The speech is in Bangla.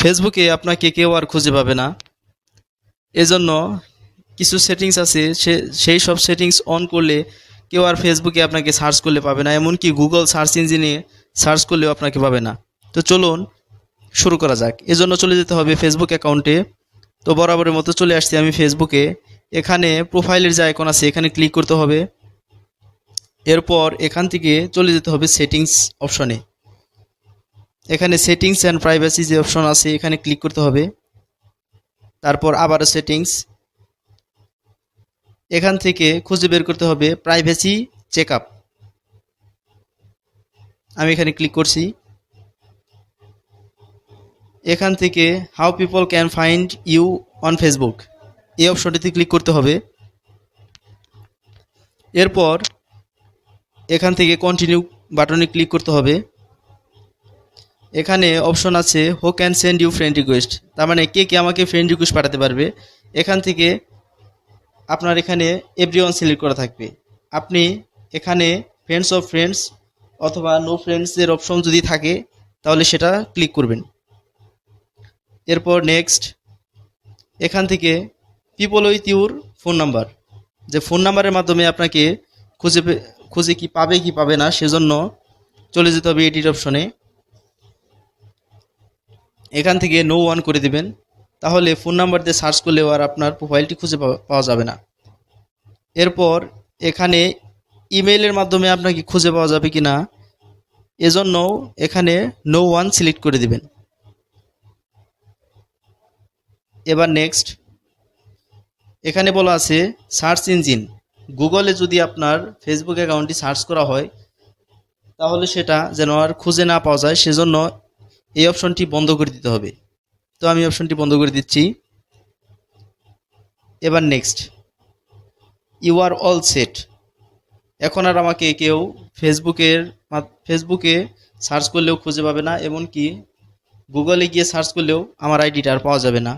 ফেসবুকে আপনাকে কেউ আর খুঁজে পাবে না। এজন্য কিছু সেটিংস আছে, সে, সেই সব সেটিংস অন করলে কেউ আর ফেসবুকে আপনাকে সার্চ করলে পাবে না। এমনকি গুগল সার্চ ইঞ্জিনে সার্চ করলেও আপনাকে পাবে না। তো চলুন, শুরু করা যাক। এজন্য চলে যেতে হবে ফেসবুক অ্যাকাউন্টে তো বরাবরের মতো চলে আসছি আমি ফেসবুকে এখানে প্রোফাইলের যে আইকন আছে, এখানে ক্লিক করতে হবে। এরপর এখান থেকে চলে যেতে হবে সেটিংস অপশনে এখানে সেটিংস অ্যান্ড প্রাইভেসি যে অপশন আছে, এখানে ক্লিক করতে হবে। তারপর আবারও সেটিংস এখান থেকে খুঁজে বের করতে হবে প্রাইভেসি চেক আমি এখানে ক্লিক করছি। এখান থেকে how people can find you on Facebook এই অপশনটিতে ক্লিক করতে হবে। এরপর এখান থেকে কন্টিনিউ বাটনে ক্লিক করতে হবে। এখানে অপশন আছে who can send you friend request তার মানে কে কে আমাকে ফ্রেন্ড রিকোয়েস্ট পাঠাতে পারবে? এখান থেকে আপনার এখানে এভরি ওয়ান সিলেক্ট করা থাকবে। আপনি এখানে ফ্রেন্ডস অফ ফ্রেন্ডস অথবা নো ফ্রেন্ডসের অপশন যদি থাকে, তাহলে সেটা ক্লিক করবেন। এরপর নেক্সট এখান থেকে people with your phone number যে ফোন নাম্বারের মাধ্যমে আপনাকে খুঁজে খুঁজে কি পাবে কি পাবে না, সেজন্য চলে যেতে হবে এডিট অপশনে এখান থেকে নো ওয়ান করে দিবেন। তাহলে ফোন নাম্বার দিয়ে সার্চ করলেও আর আপনার প্রোফাইলটি খুঁজে পাওয়া- যাবে না। এরপর এখানে ইমেইলের মাধ্যমে আপনাকে খুঁজে পাওয়া যাবে কি না এজন্য এখানে নো ওয়ান সিলেক্ট করে দিবেন। এবার নেক্সট এখানে বলা আছে সার্চ ইঞ্জিন গুগলে যদি আপনার ফেসবুক অ্যাকাউন্টটি সার্চ করা হয়, তাহলে সেটা যেন আর খুঁজে না পাওয়া যায়। সেজন্য এই অপশনটি বন্ধ করে দিতে হবে। তো আমি অপশনটি বন্ধ করে দিচ্ছি। এবার next you are all set এখন আর আমাকে কেউ ফেসবুকের ফেসবুকে সার্চ করলেও খুঁজে পাবে না, এমনকি গুগলে গিয়ে সার্চ করলেও আমার আইডিটা আর পাওয়া যাবে না।